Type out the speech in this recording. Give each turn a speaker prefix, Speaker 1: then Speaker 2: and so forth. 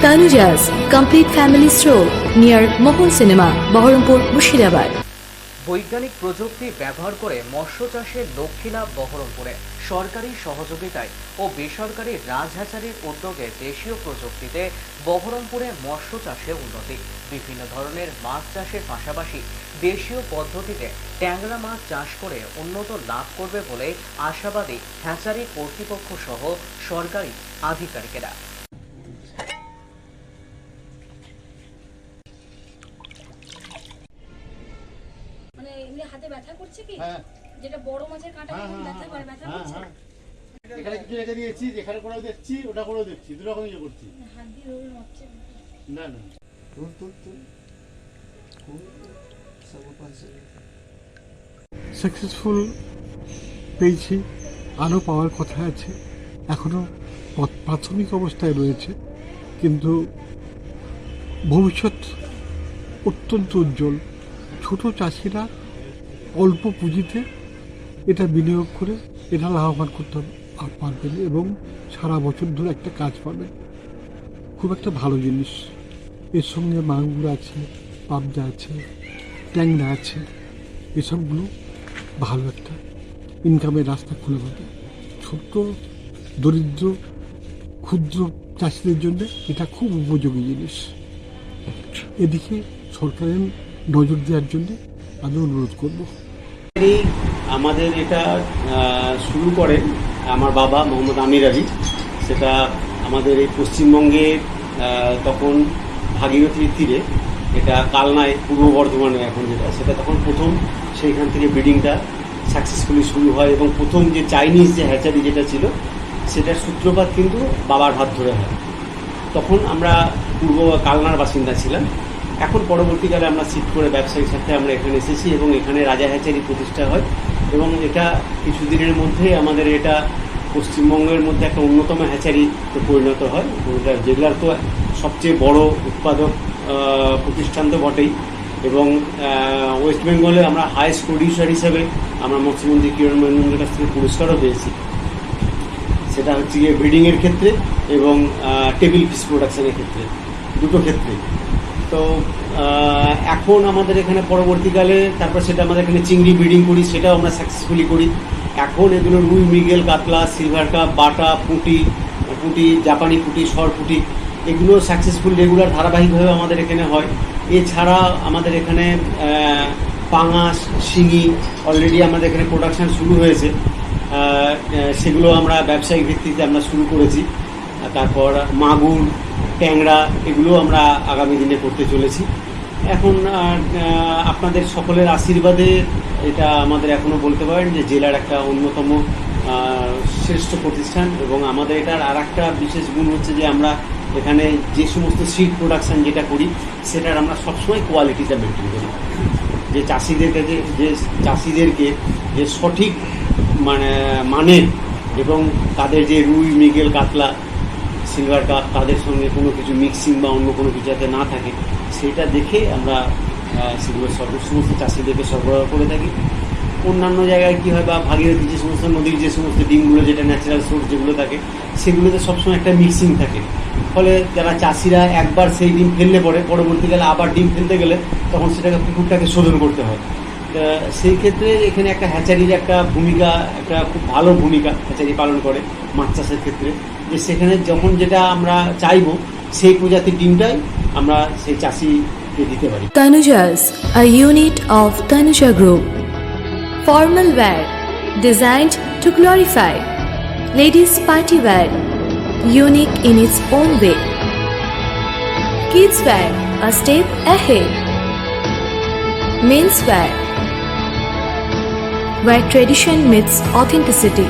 Speaker 1: Tanujas Complete Family Stroll near Mohol Cinema, Baharampur, Mushirabad.
Speaker 2: বৈজ্ঞানিক প্রযুক্তি ব্যবহার করে মৎস্য চাষের লক্ষ্মীলাভ বহরমপুরে সরকারি সহযোগিতায় ও বেসরকারি রাজহাচারির উদ্যোগে দেশীয় প্রযুক্তিতে বহরমপুরে মৎস্য চাষে উন্নতি বিভিন্ন ধরনের মাছ চাষের পাশাপাশি দেশীয় পদ্ধতিতে ট্যাংরা মাছ চাষ করে উন্নত লাভ করবে বলে আশাবাদী হ্যাচারি কর্তৃপক্ষ সহ সরকারি আধিকারিকেরা
Speaker 3: কি?
Speaker 4: হ্যাঁ।
Speaker 3: যেটা বড় মাছের কাঁটা
Speaker 4: হ্যাঁ, হ্যাঁ,
Speaker 3: ব্যথা করে ব্যথা করছে।
Speaker 4: এখানে কিছু রেখে দিয়েছি যেখানে করেও দেখছি ওটা করেও দেখছি দু রকম ইয়ে করছি।
Speaker 5: সাকসেসফুল পেয়েছি আরও পাওয়ার কথা আছে এখনও প্রাথমিক অবস্থায় রয়েছে কিন্তু ভবিষ্যৎ অত্যন্ত উজ্জ্বল। ছোট চাষিরা অল্প পুঁজিতে এটা বিনিয়োগ করে এটা লাভবান করতে পারবেন এবং সারা বছর ধরে একটা কাজ পাবেন খুব একটা ভালো জিনিস। এর সঙ্গে মাগুর আছে, পাবদা আছে, ট্যাংরা আছে, এসবগুলো ভালো একটা ইনকামের রাস্তা খুলে দেবে। ছোট্ট, দরিদ্র, ক্ষুদ্র চাষিদের জন্য এটা খুব উপযোগী জিনিস। এদিকে সরকারের নজর দেওয়ার জন্য আমি অনুরোধ করব।
Speaker 6: আমাদের এটা শুরু করেন আমার বাবা মোহাম্মদ আমির আলী। সেটা আমাদের এই পশ্চিমবঙ্গে তখন ভাগীরথীর তীরে, এটা কালনায়, পূর্ব বর্ধমানে এখন যেটা, সেটা তখন প্রথম সেইখান থেকে ব্রিডিংটা সাকসেসফুলি শুরু হয় এবং প্রথম যে চাইনিজ যে হ্যাচারি যেটা ছিল, সেটার সূত্রপাত কিন্তু বাবার হাত ধরে হয়। তখন আমরা পূর্ব কালনার বাসিন্দা ছিলাম। এখন পরবর্তীকালে আমরা শিফট করে ব্যবসায়িক সাথে আমরা এখানে এসেছি এবং এখানে রাজা হ্যাচারি প্রতিষ্ঠা হয় এবং এটা কিছুদিনের মধ্যে আমাদের এটা পশ্চিমবঙ্গের মধ্যে একটা অন্যতম হ্যাচারিতে পরিণত হয়। যেগুলার তো সবচেয়ে বড় উৎপাদক প্রতিষ্ঠান তো বটেই এবং ওয়েস্ট বেঙ্গলে আমরা হাইস্ট প্রডিউসার হিসেবে আমরা মুখ্যমন্ত্রী কিরণ মহেন্দ্রের কাছ থেকে পুরস্কারও পেয়েছি। সেটা হচ্ছে গিয়ে ব্রিডিংয়ের ক্ষেত্রে এবং টেবিল ফিস প্রোডাকশানের ক্ষেত্রে। দুটো ক্ষেত্রে। তো এখন আমাদের এখানে পরবর্তীকালে, তারপর সেটা আমাদের এখানে চিংড়ি ব্রিডিং করি, সেটাও আমরা সাকসেসফুলি করি। এখন এগুলো রুই, মিগেল, কাতলা সিলভার কাপ বাটা, পুঁটি পুঁটি, জাপানি পুঁটি, সর পুঁটি, এগুলো সাকসেসফুল রেগুলার ধারাবাহিকভাবে আমাদের এখানে হয়। এছাড়া আমাদের এখানে পাঙাশ, শিঙি অলরেডি আমাদের এখানে প্রোডাকশান শুরু হয়েছে। সেগুলো আমরা ব্যবসায়িক ভিত্তিতে আমরা শুরু করেছি। তারপর মাগুর ট্যাংরা এগুলো আমরা আগামী দিনে করতে চলেছি। এখন আপনাদের সকলের আশীর্বাদে এটা আমাদের এখনও বলতে পারেন যে জেলার একটা অন্যতম শ্রেষ্ঠ প্রতিষ্ঠান এবং আমাদের এটার আর একটা বিশেষ গুণ হচ্ছে যে আমরা এখানে যে সমস্ত সিড প্রোডাকশান যেটা করি, সেটার আমরা সবসময় কোয়ালিটিটা মেনটেন করি। যে চাষিদেরকে যে যে চাষিদেরকে যে সঠিক মানে মানের এবং তাদের যে রুই, মৃগেল, কাতলা সিলভার কাপ, তাদের সঙ্গে কোনো কিছু মিক্সিং বা অন্য কোনো কিছু যাতে না থাকে, সেটা দেখে আমরা সেগুলো সর্ব, সমস্ত চাষিদেরকে সরবরাহ করে থাকি। অন্যান্য জায়গায় কী হয় বা ভাগীরথী যে সমস্ত নদীর যে সমস্ত ডিমগুলো, যেটা ন্যাচারাল সোর্স যেগুলো থাকে, সেগুলোতে সবসময় একটা মিক্সিং থাকে। ফলে যারা চাষিরা একবার সেই ডিম ফেললে পরে, পরবর্তীকালে আবার ডিম ফেলতে গেলে তখন সেটাকে পুকুরটাকে শোধন করতে হয়। সেই ক্ষেত্রে এখানে একটা হ্যাচারির একটা ভূমিকা, একটা খুব ভালো ভূমিকা হ্যাচারি পালন করে মাছ চাষের ক্ষেত্রে। যে সেখানে যখন যেটা আমরা চাইবো সেই প্রজাতির ডিমটাই আমরা সেই চাষিকে দিতে পারি
Speaker 1: Tanujas, a unit of Tanuja Group. Formal wear, designed to glorify. Ladies' party wear, unique in its own way. Kids wear, a step ahead. Men's wear, where tradition meets authenticity.